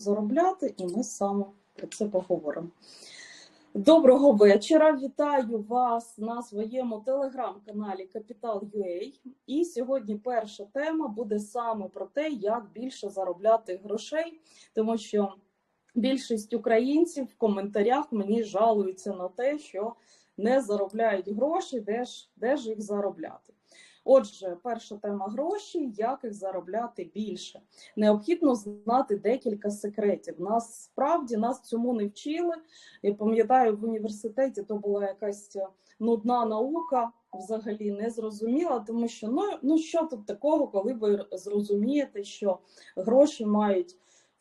заробляти, і ми саме про це поговоримо. Доброго вечора. Вітаю вас на своєму телеграм-каналі Capital.ua. І сьогодні перша тема буде саме про те, як більше заробляти грошей, тому що більшість українців в коментарях мені жалуються на те, що не заробляють гроші, де ж, де ж їх заробляти. Отже, перша тема гроші, як їх заробляти більше. Необхідно знати декілька секретів. Нас справді нас цьому не вчили. Я пам'ятаю, в університеті то була якась нудна наука, взагалі не зрозуміла, тому що ну, ну що тут такого, коли ви зрозумієте, що гроші мають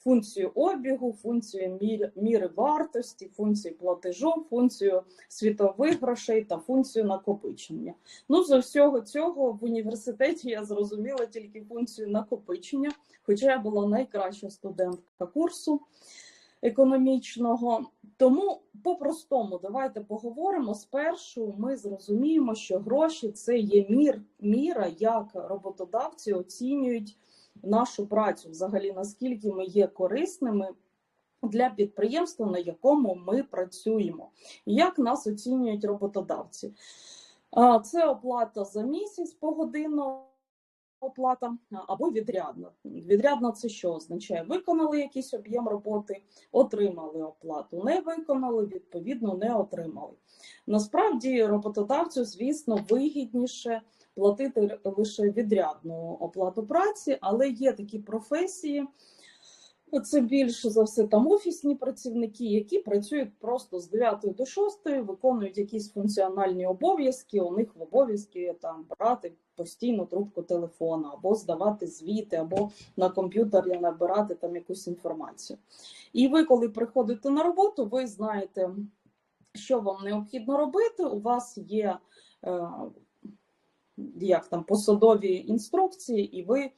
функцію обігу, функцію міри вартості, функцію платежу, функцію світових грошей та функцію накопичення. Ну, з всього цього в університеті я зрозуміла тільки функцію накопичення, хоча я була найкраща студентка курсу економічного. Тому по-простому давайте поговоримо. Спершу ми зрозуміємо, що гроші це є мір, міра, як роботодавці оцінюють нашу працю, взагалі наскільки ми є корисними для підприємства, на якому ми працюємо, як нас оцінюють роботодавці. Це оплата за місяць погодинно оплата або відрядна. Відрядна це що означає? Виконали якийсь об'єм роботи, отримали оплату. Не виконали, відповідно, не отримали. Насправді, роботодавцю, звісно, вигідніше платити лише відрядну оплату праці, але є такі професії. Це більше за все там офісні працівники, які працюють просто з 9 до 6, виконують якісь функціональні обов'язки. У них в обов'язки там брати постійно трубку телефона, або здавати звіти, або на комп'ютері набирати там якусь інформацію. І ви, коли приходите на роботу, ви знаєте, що вам необхідно робити. У вас є е, як там посадові інструкції, і ви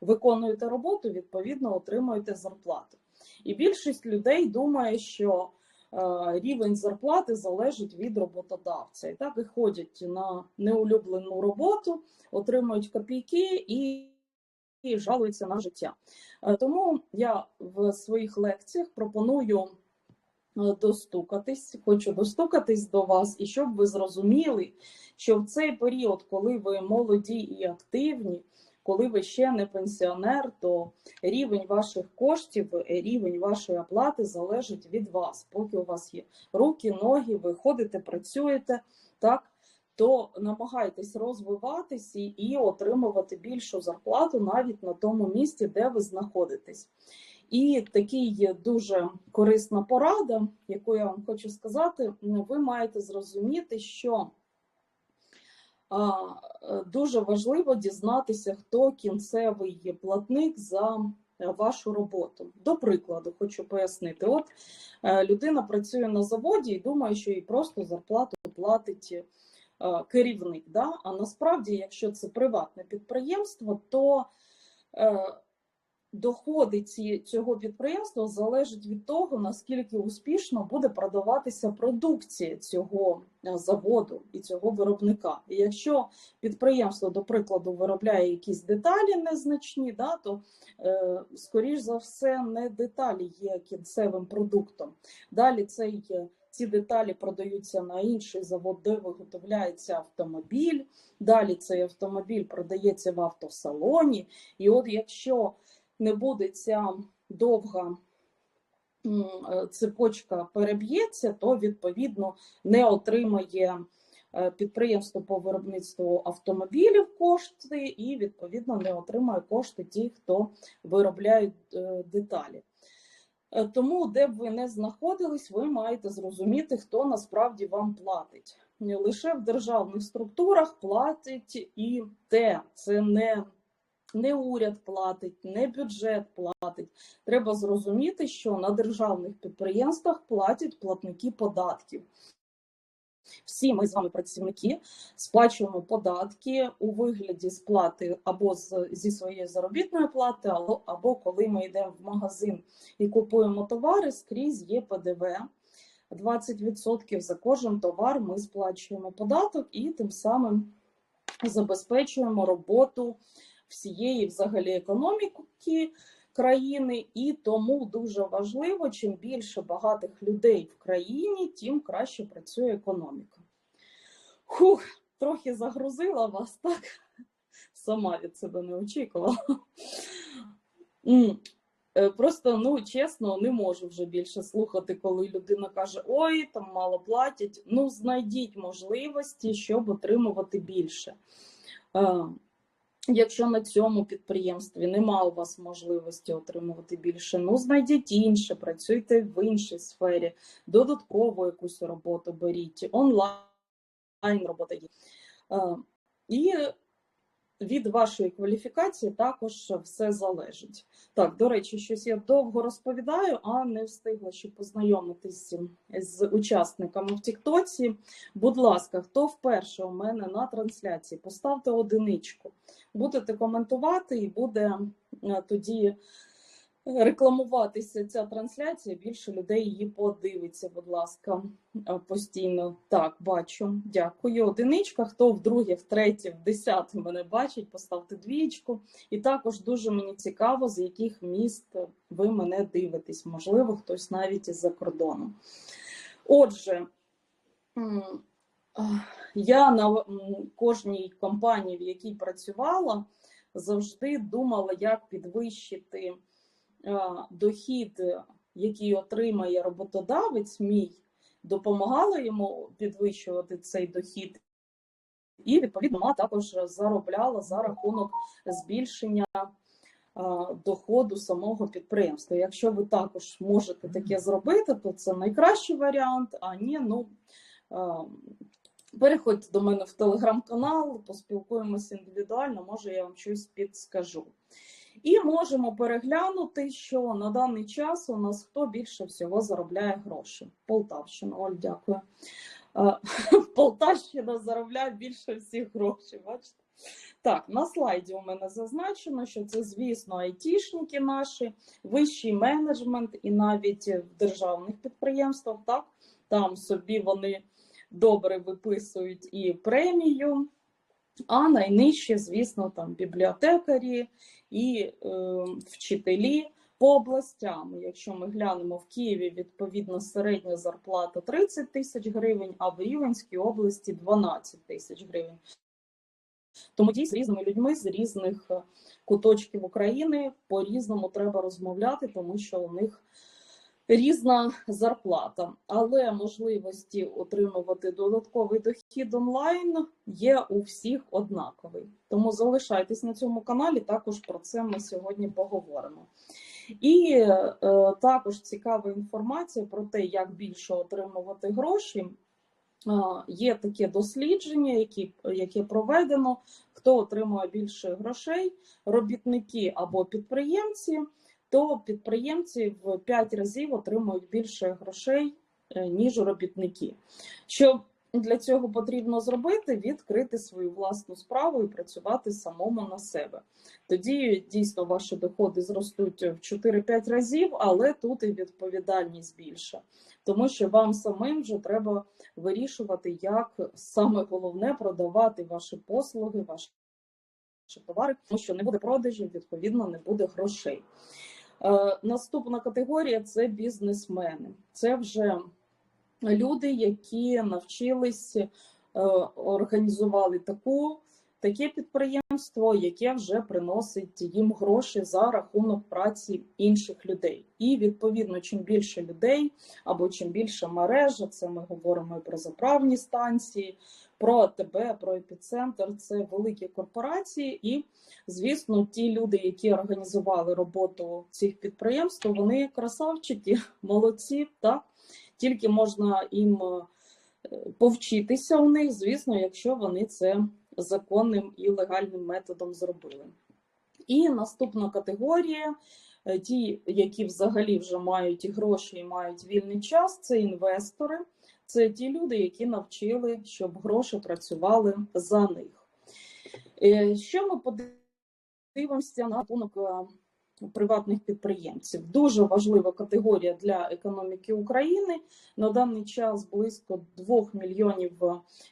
виконуєте роботу, відповідно отримуєте зарплату. І більшість людей думає, що е, рівень зарплати залежить від роботодавця. І так і ходять на неулюблену роботу, отримують копійки і і жалуються на життя. Е, тому я в своїх лекціях пропоную достукатись, хочу достукатись до вас, і щоб ви зрозуміли, що в цей період, коли ви молоді і активні, коли ви ще не пенсіонер, то рівень ваших коштів, рівень вашої оплати залежить від вас. Поки у вас є руки, ноги, ви ходите, працюєте, так, то намагайтесь розвиватися і отримувати більшу зарплату навіть на тому місці, де ви знаходитесь. І такий дуже корисна порада, яку я вам хочу сказати, ви маєте зрозуміти, що Е, дуже важливо дізнатися, хто кінцевий платник за е, вашу роботу. До прикладу, хочу пояснити: от е, людина працює на заводі і думає, що їй просто зарплату платить керівник. Да? А насправді, якщо це приватне підприємство, то доходи ці, цього підприємства залежать від того, наскільки успішно буде продаватися продукція цього е, заводу і цього виробника. І якщо підприємство, до прикладу, виробляє якісь деталі незначні, да, то е, скоріш за все не деталі є кінцевим продуктом. Далі цей ці деталі продаються на інший завод, де виготовляється автомобіль. Далі цей автомобіль продається в автосалоні. І от якщо не буде ця довга е, цепочка переб'ється, то відповідно не отримає е, підприємство по виробництву автомобілів кошти, і відповідно не отримає кошти ті, хто виробляють е, деталі. Тому, де б ви не знаходились, ви маєте зрозуміти, хто насправді вам платить. Лише в державних структурах платить і те, це не не уряд платить, не бюджет платить. Треба зрозуміти, що на державних підприємствах платять платники податків. Всі ми з вами працівники сплачуємо податки у вигляді сплати або з, зі своєї заробітної плати, або, або коли ми йдемо в магазин і купуємо товари, скрізь є ПДВ. 20% за кожен товар ми сплачуємо податок і тим самим забезпечуємо роботу всієї взагалі економіки країни, і тому дуже важливо, чим більше багатих людей в країні, тим краще працює економіка. Хух, трохи загрузила вас, так? Сама від себе не очікувала. Е, Просто, ну, чесно, не можу вже більше слухати, коли людина каже: Ой, там мало платять. Ну, знайдіть можливості, щоб отримувати більше. Якщо на цьому підприємстві нема у вас можливості отримувати більше, ну знайдіть інше, працюйте в іншій сфері, додатково якусь роботу беріть, онлайн робота. Е, І від вашої кваліфікації також все залежить. Так, до речі, щось я довго розповідаю, а не встигла ще познайомитись з учасниками в Тіктоці. Будь ласка, хто вперше у мене на трансляції, поставте одиничку. Будете коментувати, і буде е, тоді рекламуватися ця трансляція. Більше людей її подивиться, будь ласка, е, постійно. Так, бачу. Дякую. Одиничка. Хто вдруге, втретє, в десяте мене бачить, поставте двічку. І також дуже мені цікаво, з яких міст ви мене дивитесь. Можливо, хтось навіть із-за кордону. Отже, я на кожній компанії, в якій працювала, завжди думала, як підвищити дохід, який отримає роботодавець мій, допомагала йому підвищувати цей дохід, і відповідно вона також заробляла за рахунок збільшення доходу самого підприємства. Якщо ви також можете таке зробити, то це найкращий варіант. А ні, ну переходьте до мене в телеграм-канал, поспілкуємося індивідуально, може я вам щось підскажу. І можемо переглянути, що на даний час у нас хто більше всього заробляє гроші. Полтавщина, Оль, дякую. Е, Полтавщина заробляє більше всіх грошей. Бачите? Так, на слайді у мене зазначено, що це, звісно, айтішники наші, вищий менеджмент і навіть в державних підприємствах. Так, там собі вони добре виписують і премію. А найнижче, звісно, там бібліотекарі і е, вчителі по областям. Якщо ми глянемо в Києві, відповідно середня зарплата 30 тисяч гривень, а в Рівенській області 12 тисяч гривень. Тому дійсно з різними людьми з різних е, куточків України по різному треба розмовляти, тому що у них різна зарплата, але можливості отримувати додатковий дохід онлайн є у всіх однаковий. Тому залишайтесь на цьому каналі. Також про це ми сьогодні поговоримо. І е, також цікава інформація про те, як більше отримувати гроші. Е, Є таке дослідження, які, яке проведено, хто отримує більше грошей, робітники або підприємці то підприємці в 5 разів отримують більше грошей, е, ніж робітники. Що для цього потрібно зробити? Відкрити свою власну справу і працювати самому на себе. Тоді дійсно ваші доходи зростуть в 4-5 разів, але тут і відповідальність більша, тому що вам самим вже треба вирішувати, як саме головне продавати ваші послуги, ваші товари, тому що не буде продажів, відповідно, не буде грошей. Е, Наступна категорія це бізнесмени. Це вже люди, які навчились, е, організували таку, таке підприємство, яке вже приносить їм гроші за рахунок праці інших людей. І відповідно, чим більше людей або чим більше мережа, це ми говоримо про заправні станції, про АТБ, про епіцентр, це великі корпорації, і звісно, ті люди, які організували роботу цих підприємств, вони красавчики, молодці, так тільки можна їм е, повчитися у них, звісно, якщо вони це законним і легальним методом зробили. І наступна категорія. Е, Ті, які взагалі вже мають гроші і мають вільний час, це інвестори, це ті люди, які навчили, щоб гроші працювали за них. Е, Що ми подивимося на рахунок е, приватних підприємців. Дуже важлива категорія для економіки України. На даний час близько 2 мільйонів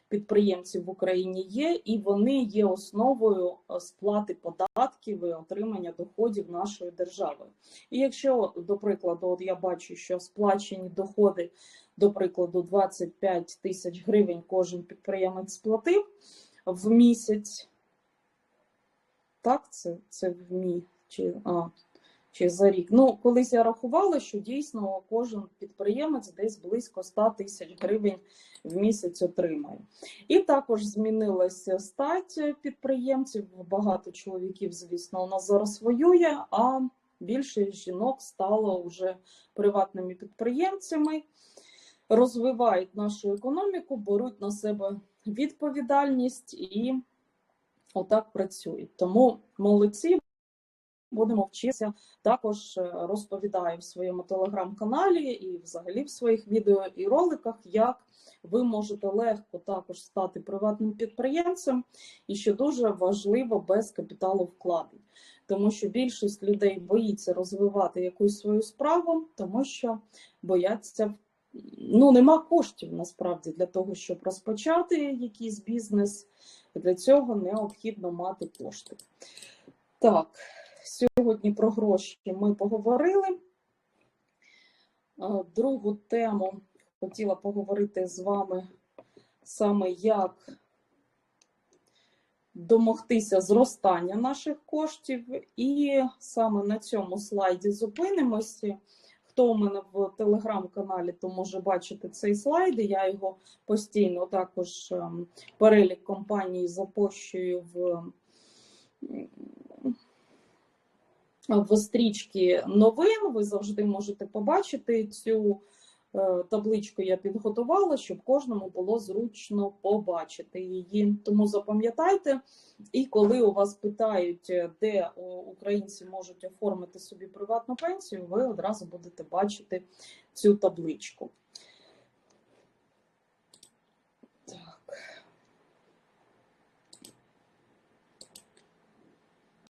підприємців в Україні є, і вони є основою е, сплати податків і отримання доходів нашої держави. І якщо, до прикладу, от я бачу, що сплачені доходи, до прикладу, 25 тисяч гривень кожен підприємець сплатив в місяць. Так, це, це в мій чи, а, чи за рік. Ну, колись я рахувала, що дійсно кожен підприємець десь близько 100 тисяч гривень в місяць отримає. І також змінилася стать підприємців. Багато чоловіків, звісно, у нас зараз воює, а більше жінок стало вже приватними підприємцями, розвивають нашу економіку, беруть на себе відповідальність і отак працюють. Тому молодці. Будемо вчитися. Також е, розповідаю в своєму телеграм-каналі і взагалі в своїх відео і роликах, як ви можете легко також стати приватним підприємцем, і що дуже важливо без капіталу вкладень. Тому що більшість людей боїться розвивати якусь свою справу, тому що бояться ну нема коштів насправді для того, щоб розпочати якийсь бізнес. Для цього необхідно мати кошти. Так. Сьогодні про гроші ми поговорили. Другу тему хотіла поговорити з вами саме як домогтися зростання наших коштів, і саме на цьому слайді зупинимося. Хто у мене в телеграм-каналі, то може бачити цей слайд. Я його постійно також ем, перелік компаній запощую в в стрічці новин. Ви завжди можете побачити цю е, табличку. Я підготувала, щоб кожному було зручно побачити її. Тому запам'ятайте, і коли у вас питають, де українці можуть оформити собі приватну пенсію, ви одразу будете бачити цю табличку.